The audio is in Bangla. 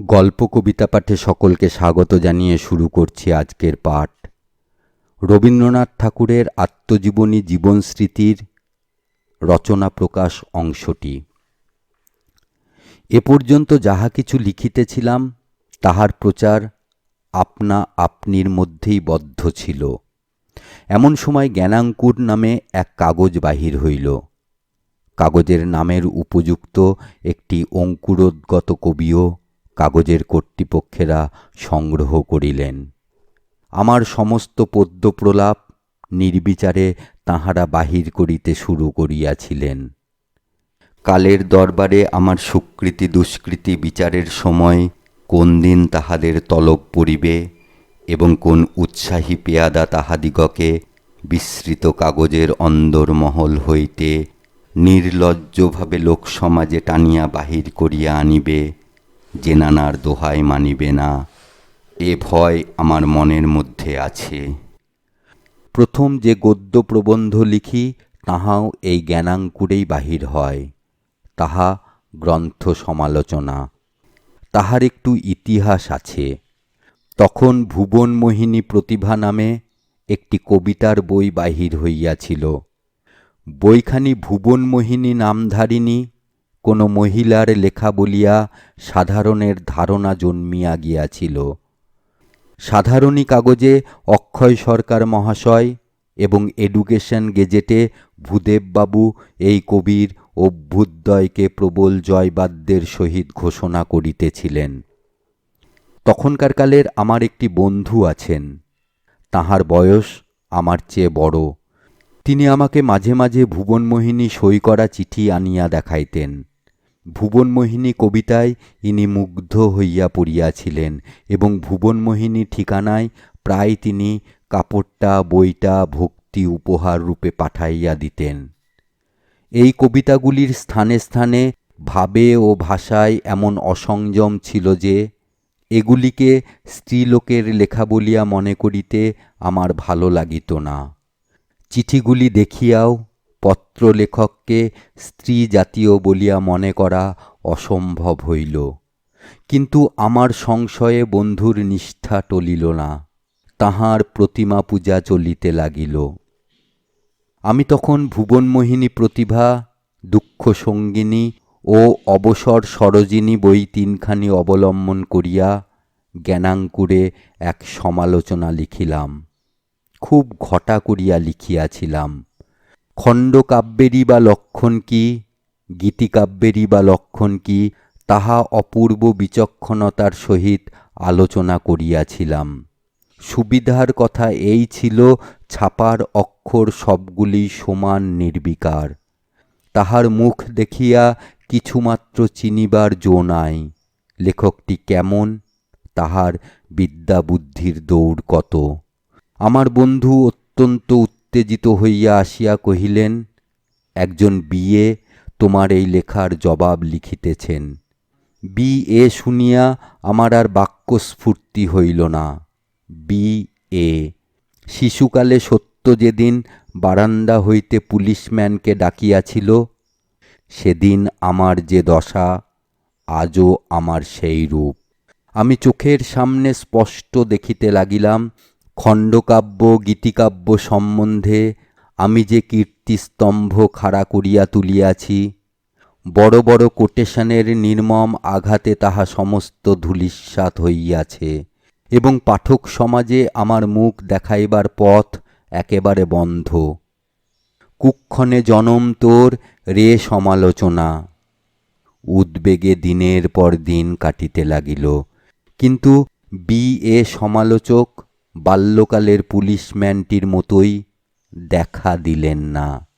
গল্প কবিতা পাঠে সকলকে স্বাগত জানিয়ে শুরু করছি আজকের পাঠ। রবীন্দ্রনাথ ঠাকুরের আত্মজীবনী জীবন স্মৃতির রচনা প্রকাশ অংশটি। এ পর্যন্ত যাহা কিছু লিখিতেছিলাম, তাহার প্রচার আপনা আপনির মধ্যেই বদ্ধ ছিল। এমন সময় জ্ঞানাঙ্কুর নামে এক কাগজ বাহির হইল। কাগজের নামের উপযুক্ত একটি অঙ্কুরোদ্গত কবিও কাগজের কর্তৃপক্ষেরা সংগ্রহ করিলেন। আমার সমস্ত পদ্য প্রলাপ নির্বিচারে তাহারা বাহির করিতে শুরু করিয়াছিলেন। কালের দরবারে আমার সুকৃতি দুষ্কৃতি বিচারের সময় কোন দিন তাহাদের তলব পড়িবে এবং কোন উৎসাহী পেয়াদা তাহাদিগকে বিস্মৃত কাগজের অন্দরমহল হইতে নির্লজ্জভাবে লোকসমাজে টানিয়া বাহির করিয়া আনিবে। যে নানার দোহাই মানিবে না, এ ভয় আমার মনের মধ্যে আছে। প্রথম যে গদ্য প্রবন্ধ লিখি, তাহাও এই জ্ঞানাঙ্কুরেই বাহির হয়। তাহা গ্রন্থ সমালোচনা। তাহার একটু ইতিহাস আছে। তখন ভুবনমোহিনী প্রতিভা নামে একটি কবিতার বই বাহির হইয়াছিল। বইখানি ভুবনমোহিনী নামধারিণী কোনো মহিলার লেখা বলিয়া সাধারণের ধারণা জন্মিয়া গিয়াছিল। সাধারণী কাগজে অক্ষয় সরকার মহাশয় এবং এডুকেশন গেজেটে ভূদেববাবু এই কবির অভ্যুদয়কে প্রবল জয়বাদ্যের সহিত ঘোষণা করিতেছিলেন। তখনকার কালের আমার একটি বন্ধু আছেন। তাহার বয়স আমার চেয়ে বড়। তিনি আমাকে মাঝে মাঝে ভুবনমোহিনী সই করা চিঠি আনিয়া দেখাইতেন। ভুবনমোহিনী কবিতায় ইনি মুগ্ধ হইয়া পড়িয়াছিলেন এবং ভুবনমোহিনী ঠিকানায় প্রায় তিনি কাপড়টা, বইটা, ভক্তি উপহার রূপে পাঠাইয়া দিতেন। এই কবিতাগুলির স্থানে স্থানে ভাবে ও ভাষায় এমন অসংযম ছিল যে, এগুলিকে স্ত্রীলোকের লেখা বলিয়া মনে করিতে আমার ভালো লাগিত না। চিঠিগুলি দেখিয়াও পত্রলেখককে স্ত্রী জাতীয় বলিয়া মনে করা অসম্ভব হইল। কিন্তু আমার সংশয়ে বন্ধুর নিষ্ঠা টলিল না, তাহার প্রতিমা পূজা চলিতে লাগিল। আমি তখন ভুবনমোহিনী প্রতিভা দুঃখ সঙ্গিনী ও অবসর সরোজিনী বই তিনখানি অবলম্বন করিয়া জ্ঞানাঙ্কুরে এক সমালোচনা লিখিলাম। খুব ঘটা করিয়া লিখিয়াছিলাম। খণ্ডকাব্যেরই বা লক্ষণ কি? গীতিকাব্যেরই বা লক্ষণ কি? তাহা অপূর্ব বিচক্ষণতার সহিত আলোচনা করিয়াছিলাম। সুবিধার কথা এই ছিল, ছাপার অক্ষর সবগুলি সমান নির্বিকার। তাহার মুখ দেখিয়া কিছুমাত্র চিনিবার জো নাই। লেখকটি কেমন? তাহার বিদ্যা বুদ্ধির দৌড় কত? আমার বন্ধু অত্যন্ত উত্তেজিত হইয়া আসিয়া কহিলেন, একজন বিয়ে তোমার এই লেখার জবাব লিখিতেছেন। বি এ শুনিয়া আমার আর বাক্যস্ফূর্তি হইল না। বি এ শিশুকালে সত্য যেদিন বারান্দা হইতে পুলিশম্যানকে ডাকিয়াছিল, সেদিন আমার যে দশা, আজও আমার সেই রূপ। আমি চোখের সামনে স্পষ্ট দেখিতে লাগিলাম খণ্ডকাব্য, গীতিকাব্য সম্বন্ধে আমি যে কীর্তিস্তম্ভ খাড়া করিয়া তুলিয়াছি, বড় বড় কোটেশনের নির্মম আঘাতে তাহা সমস্ত ধূলিস্যাৎ হইয়াছে এবং পাঠক সমাজে আমার মুখ দেখাইবার পথ একেবারে বন্ধ। কুক্ষণে জনম তোর রে সমালোচনা। উদ্বেগে দিনের পর দিন কাটিতে লাগিল। কিন্তু বি এ সমালোচক বাল্যকালের পুলিশম্যানটির মতোই দেখা দিলেন না।